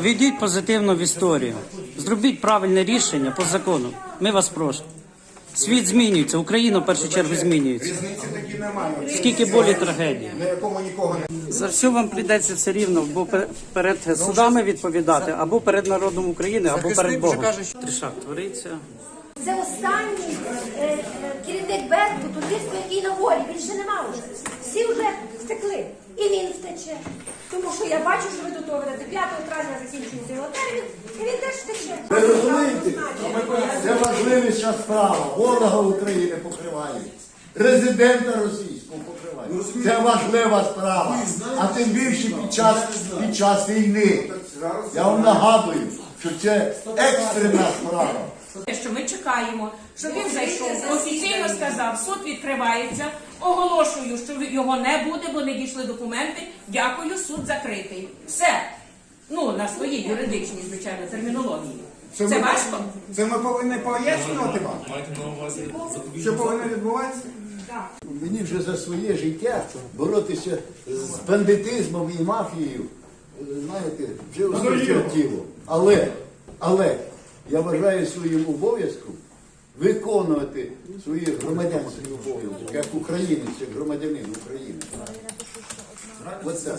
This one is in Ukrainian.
Війдіть позитивно в історію. Зробіть правильне рішення по закону. Ми вас просимо. Світ змінюється, Україна в першу чергу змінюється. Різниці такі немає. Скільки болі трагедії. На якому нікого не За все вам прийдеться все рівно пер- перед судами відповідати, або перед народом України, або перед Богом. Трішак твориться. Це останній е, е, керівник Беркуту, тиску, який на волі. Він ще нема вже. Всі вже втекли. І він втече. Тому що я бачу, що ви тут говорите, 5 травня Ви розумієте? Це важливіша справа. Ворога України покривають. Резидента російського покривають. Це важлива справа. А тим більше під час, під час війни. Я вам нагадую, що це екстрена справа. Що ми чекаємо, щоб він зайшов, офіційно сказав, суд відкривається, оголошую, що його не буде, бо не дійшли документи. Дякую, суд закритий. Все. Ну, на своїй юридичній, звичайно, термінології. Це ми- важко? Це ми повинні пояснювати вам. Що повинно відбуватися? Мені вже за своє життя боротися з бандитизмом і мафією, е, знаєте, вже осточертіло. Але, але я вважаю своїм обов'язком виконувати свої громадянські обов'язки, як українець, як громадянин України. Оце.